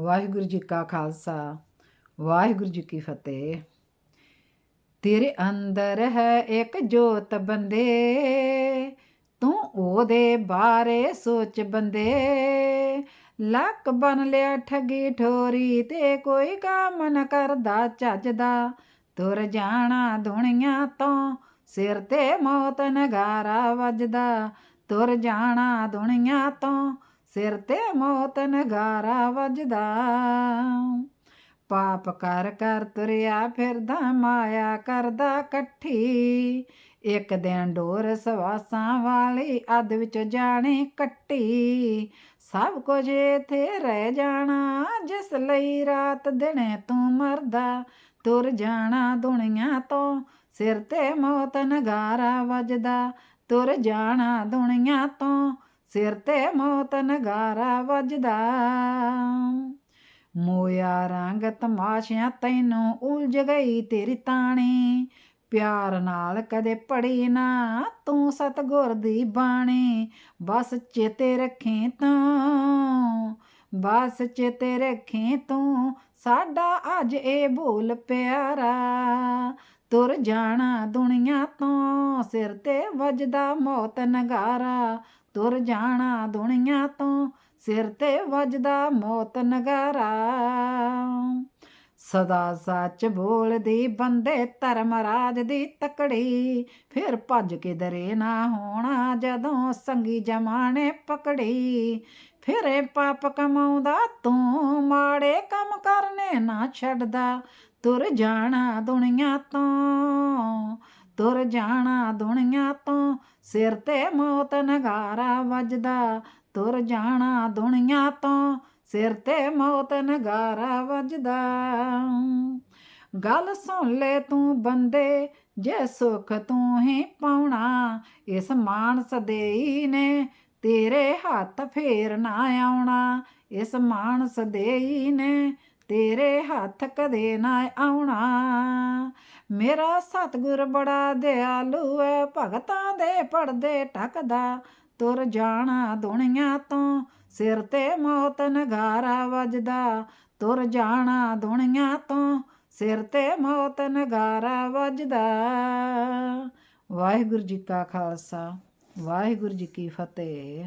ਵਾਹਿਗੁਰੂ ਜੀ ਕਾ ਖਾਲਸਾ, ਵਾਹਿਗੁਰੂ ਜੀ ਕੀ ਫਤਿਹ। ਤੇਰੇ ਅੰਦਰ ਹੈ ਇੱਕ ਜੋਤ ਬੰਦੇ, ਤੂੰ ਉਹਦੇ ਬਾਰੇ ਸੋਚ ਬੰਦੇ। ਲੱਕ ਬਨ ਲਿਆ ਠੱਗੀ ਠੋਰੀ ਤੇ ਕੋਈ ਕੰਮ ਨ ਕਰਦਾ ਚੱਜਦਾ। ਤੁਰ ਜਾਣਾ ਦੁਨੀਆ ਤੋਂ, ਸਿਰ ਤੇ ਮੌਤ ਨਗਾਰਾ ਵੱਜਦਾ। ਤੁਰ ਜਾਣਾ ਦੁਨੀਆ ਤੋਂ ਸਿਰ ਤੇ ਮੌਤ ਨਗਾਰਾ ਵੱਜਦਾ। ਪਾਪ ਕਰ ਕਰ ਤੁਰਿਆ ਫਿਰਦਾ, ਮਾਇਆ ਕਰਦਾ ਕੱਠੀ ਇੱਕ ਦਿਨ ਡੋਰ ਸਵਾਸਾਂ ਵਾਲੀ ਅੱਧ ਵਿੱਚ ਜਾਣੇ ਕੱਟੀ। ਸਭ ਕੁਝ ਇਥੇ ਰਹਿ ਜਾਣਾ, ਜਿਸ ਲਈ ਰਾਤ ਦਿਨੇ ਤੂੰ ਮਰਦਾ। ਤੁਰ ਜਾਣਾ ਦੁਨੀਆ ਤੋਂ, ਸਿਰ ਤੇ ਮੌਤ ਨਗਾਰਾ ਵੱਜਦਾ। ਤੁਰ ਜਾਣਾ ਦੁਨੀਆ ਤੋਂ ਸਿਰ ਤੇ ਮੌਤ ਨਗਾਰਾ ਵੱਜਦਾ। ਮੋਇਆ ਰੰਗ ਤਮਾਸ਼ਿਆਂ ਤੈਨੂੰ ਉਲਝ ਗਈ ਤੇਰੀ ਤਾਣੀ। ਪਿਆਰ ਨਾਲ ਕਦੇ ਪੜੀ ਨਾ ਤੂੰ ਸਤਗੁਰ ਦੀ ਬਾਣੀ। ਬਸ ਚੇਤੇ ਰੱਖੇ ਤੂੰ, ਬਸ ਚੇਤੇ ਰੱਖੇ ਤੂੰ, ਸਾਡਾ ਅੱਜ ਇਹ ਭੂਲ ਪਿਆਰਾ। ਤੁਰ ਜਾਣਾ ਦੁਨੀਆ ਤੋਂ, ਸਿਰ ਤੇ ਵੱਜਦਾ ਮੌਤ ਨਗਾਰਾ ਤੁਰ ਜਾਣਾ ਦੁਨੀਆ ਤੋਂ, ਸਿਰ ਤੇ ਵੱਜਦਾ ਮੌਤ ਨਗਾਰਾ। ਸਦਾ ਸੱਚ ਬੋਲਦੀ, ਬੰਦੇ ਧਰਮ ਰਾਜ ਦੀ ਤਕੜੀ। ਫਿਰ ਭੱਜ ਕੇ ਦਰੇ ਨਾ ਹੋਣਾ ਜਦੋਂ ਸੰਗੀ ਜਮਾਨੇ ਪਕੜੀ। ਫਿਰ ਪਾਪ ਕਮਾਉਂਦਾ, ਤੂੰ ਮਾੜੇ ਕੰਮ ਕਰਨੇ ਨਾ ਛੱਡਦਾ। ਤੁਰ ਜਾਣਾ ਦੁਨੀਆ ਤੋਂ ਤੁਰ ਜਾਣਾ ਦੁਨੀਆ ਤੋਂ। ਸਿਰ ਤੇ ਮੌਤ ਨਗਾਰਾ ਵੱਜਦਾ। ਤੁਰ ਜਾਣਾ ਦੁਨੀਆ ਤੋਂ। ਸਿਰ ਤੇ ਮੌਤ ਨਗਾਰਾ ਵੱਜਦਾ। ਗੱਲ ਸੁਣ ਲੈ ਤੂੰ ਬੰਦੇ, ਜੇ ਸੁਖ ਤੂੰ ਹੀ ਪਾਉਣਾ, ਇਸ ਮਾਨਸ ਦੇਈ ਨੇ ਤੇਰੇ ਹੱਥ ਫੇਰ ਨਾ ਆਉਣਾ, ਇਸ ਮਾਨਸ ਦੇਈ ਨੇ ਤੇਰੇ ਹੱਥ ਕਦੇ ਨਾ ਆਉਣਾ। ਮੇਰਾ ਸਤਿਗੁਰ ਬੜਾ ਦਿਆਲੂ ਹੈ ਭਗਤਾਂ ਦੇ ਪਰਦੇ ਟਕਦਾ। ਤੁਰ ਜਾਣਾ ਦੁਨੀਆ ਤੋਂ, ਸਿਰ ਤੇ ਮੌਤ ਨਗਾਰਾ ਵੱਜਦਾ। ਤੁਰ ਜਾਣਾ ਦੁਨੀਆ ਤੋਂ, ਸਿਰ ਤੇ ਮੌਤ ਨਗਾਰਾ ਵੱਜਦਾ। ਵਾਹਿਗੁਰੂ ਜੀ ਕਾ ਖਾਲਸਾ, ਵਾਹਿਗੁਰੂ ਜੀ ਕੀ ਫਤਿਹ।